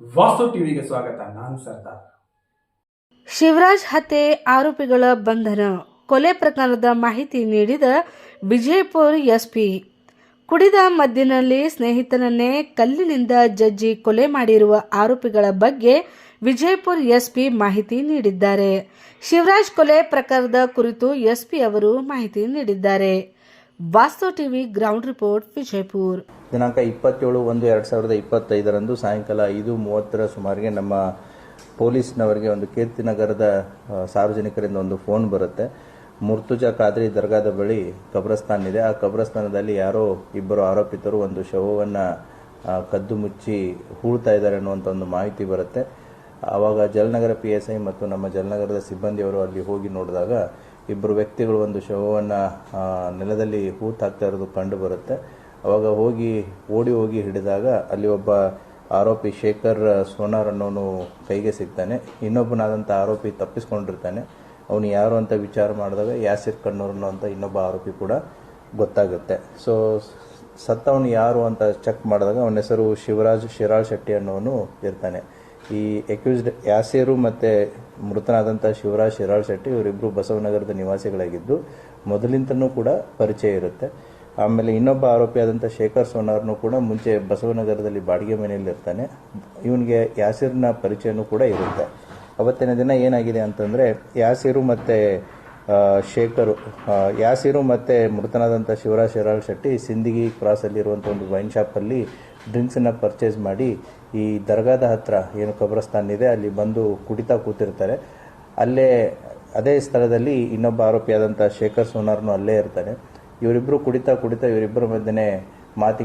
ವಾಸ್ತು ಟಿವಿಗೆ ಸ್ವಾಗತ, ನಾನು ಸರ್ದಾರ್. ಶಿವರಾಜ್ ಹತ್ಯೆ ಆರೋಪಿಗಳ ಬಂಧನ. ಕೊಲೆ ಪ್ರಕರಣದ ಮಾಹಿತಿ ನೀಡಿದ ವಿಜಯಪುರ ಎಸ್ಪಿ. ಕುಡಿದ ಮದ್ದಿನಲ್ಲಿ ಸ್ನೇಹಿತನನ್ನೇ ಕಲ್ಲಿನಿಂದ ಜಜ್ಜಿ ಕೊಲೆ ಮಾಡಿರುವ ಆರೋಪಿಗಳ ಬಗ್ಗೆ ವಿಜಯಪುರ ಎಸ್ಪಿ ಮಾಹಿತಿ ನೀಡಿದ್ದಾರೆ. ಶಿವರಾಜ್ ಕೊಲೆ ಪ್ರಕರಣದ ಕುರಿತು ಎಸ್ಪಿ ಅವರು ಮಾಹಿತಿ ನೀಡಿದ್ದಾರೆ. Vastu TV ground report Vijayapura. ದಿನಾಂಕ ಇಪ್ಪತ್ತೇಳು ಒಂದು ಎರಡು ಸಾವಿರದ ಇಪ್ಪತ್ತೈದರಂದು ಸಾಯಂಕಾಲ ಐದು ಮೂವತ್ತರ ಸುಮಾರಿಗೆ ನಮ್ಮ ಪೊಲೀಸ್ನವರಿಗೆ ಒಂದು ಕೀರ್ತಿನಗರದ ಸಾರ್ವಜನಿಕರಿಂದ ಒಂದು ಫೋನ್ ಬರುತ್ತೆ. ಮುರ್ತುಜಾ ಖಾದ್ರಿ ದರ್ಗಾದ ಬಳಿ ಕಬ್ರಸ್ತಾನ್ ಇದೆ. ಆ ಕಬ್ರಸ್ತಾನದಲ್ಲಿ ಯಾರೋ ಇಬ್ಬರು ಆರೋಪಿತರು ಒಂದು ಶವವನ್ನು ಕದ್ದು ಮುಚ್ಚಿ ಹೂಳ್ತಾ ಇದ್ದಾರೆ ಅನ್ನುವಂಥ ಒಂದು ಮಾಹಿತಿ ಬರುತ್ತೆ. ಆವಾಗ ಜಲನಗರ ಪಿ ಎಸ್ ಐ ಮತ್ತು ನಮ್ಮ ಜಲನಗರದ ಸಿಬ್ಬಂದಿಯವರು ಅಲ್ಲಿ ಹೋಗಿ ನೋಡಿದಾಗ ಇಬ್ಬರು ವ್ಯಕ್ತಿಗಳು ಒಂದು ಶವವನ್ನು ನೆಲದಲ್ಲಿ ಹೂತಾಕ್ತಾ ಇರೋದು ಕಂಡು ಬರುತ್ತೆ. ಅವಾಗ ಹೋಗಿ, ಓಡಿ ಹೋಗಿ ಹಿಡಿದಾಗ ಅಲ್ಲಿ ಒಬ್ಬ ಆರೋಪಿ ಶೇಖರ್ ಸೋನಾರ್ ಅನ್ನೋನು ಕೈಗೆ ಸಿಗ್ತಾನೆ. ಇನ್ನೊಬ್ಬನಾದಂಥ ಆರೋಪಿ ತಪ್ಪಿಸ್ಕೊಂಡಿರ್ತಾನೆ. ಅವನು ಯಾರು ಅಂತ ವಿಚಾರ ಮಾಡಿದಾಗ ಯಾಸಿರ್ ಕಣ್ಣೂರ್ ಅಂತ ಇನ್ನೊಬ್ಬ ಆರೋಪಿ ಕೂಡ ಗೊತ್ತಾಗುತ್ತೆ. ಸೊ ಸತ್ತವನು ಯಾರು ಅಂತ ಚೆಕ್ ಮಾಡಿದಾಗ ಅವನ ಹೆಸರು ಶಿವರಾಜ್ ಶಿರಾಳ್ ಶೆಟ್ಟಿ ಅನ್ನೋನು ಇರ್ತಾನೆ. ಈ ಎಕ್ಯೂಸ್ಡ್ ಯಾಸೀರು ಮತ್ತು ಮೃತನಾದಂಥ ಶಿವರಾಜ್ ಶಿರಾಳ್ ಶೆಟ್ಟಿ ಇವರಿಬ್ಬರು ಬಸವನಗರದ ನಿವಾಸಿಗಳಾಗಿದ್ದು, ಮೊದಲಿಂದನೂ ಕೂಡ ಪರಿಚಯ ಇರುತ್ತೆ. ಆಮೇಲೆ ಇನ್ನೊಬ್ಬ ಆರೋಪಿಯಾದಂಥ ಶೇಖರ್ ಸೋನಾರ್ನು ಕೂಡ ಮುಂಚೆ ಬಸವನಗರದಲ್ಲಿ ಬಾಡಿಗೆ ಮನೆಯಲ್ಲಿ ಇರ್ತಾನೆ. ಇವನಿಗೆ ಯಾಸಿರ್ನ ಪರಿಚಯನೂ ಕೂಡ ಇರುತ್ತೆ. ಅವತ್ತಿನ ದಿನ ಏನಾಗಿದೆ ಅಂತಂದರೆ, ಯಾಸಿರು ಮತ್ತು ಶೇಖರು ಯಾಸಿರು ಯಾಸೀರು ಮತ್ತು ಮೃತನಾದಂಥ ಶಿವರಾಜ್ ಶಿರಾಳ್ ಶೆಟ್ಟಿ ಸಿಂದಗಿ ಕ್ರಾಸಲ್ಲಿರುವಂಥ ಒಂದು ವೈನ್ ಶಾಪಲ್ಲಿ ಡ್ರಿಂಕ್ಸನ್ನು ಪರ್ಚೇಸ್ ಮಾಡಿ ಈ ದರ್ಗಾದ ಹತ್ರ ಏನು ಕಬ್ರಸ್ತಾನ್ ಇದೆ, ಅಲ್ಲಿ ಬಂದು ಕುಡಿತಾ ಕೂತಿರ್ತಾರೆ. ಅಲ್ಲೇ, ಅದೇ ಸ್ಥಳದಲ್ಲಿ ಇನ್ನೊಬ್ಬ ಆರೋಪಿಯಾದಂಥ ಶೇಖರ್ ಸೋನಾರ್ನು ಅಲ್ಲೇ ಇರ್ತಾನೆ. ಇವರಿಬ್ಬರು ಕುಡಿತಾ ಕುಡಿತಾ ಇವರಿಬ್ಬರ ಮಧ್ಯೆ ಮಾತಿಗೆ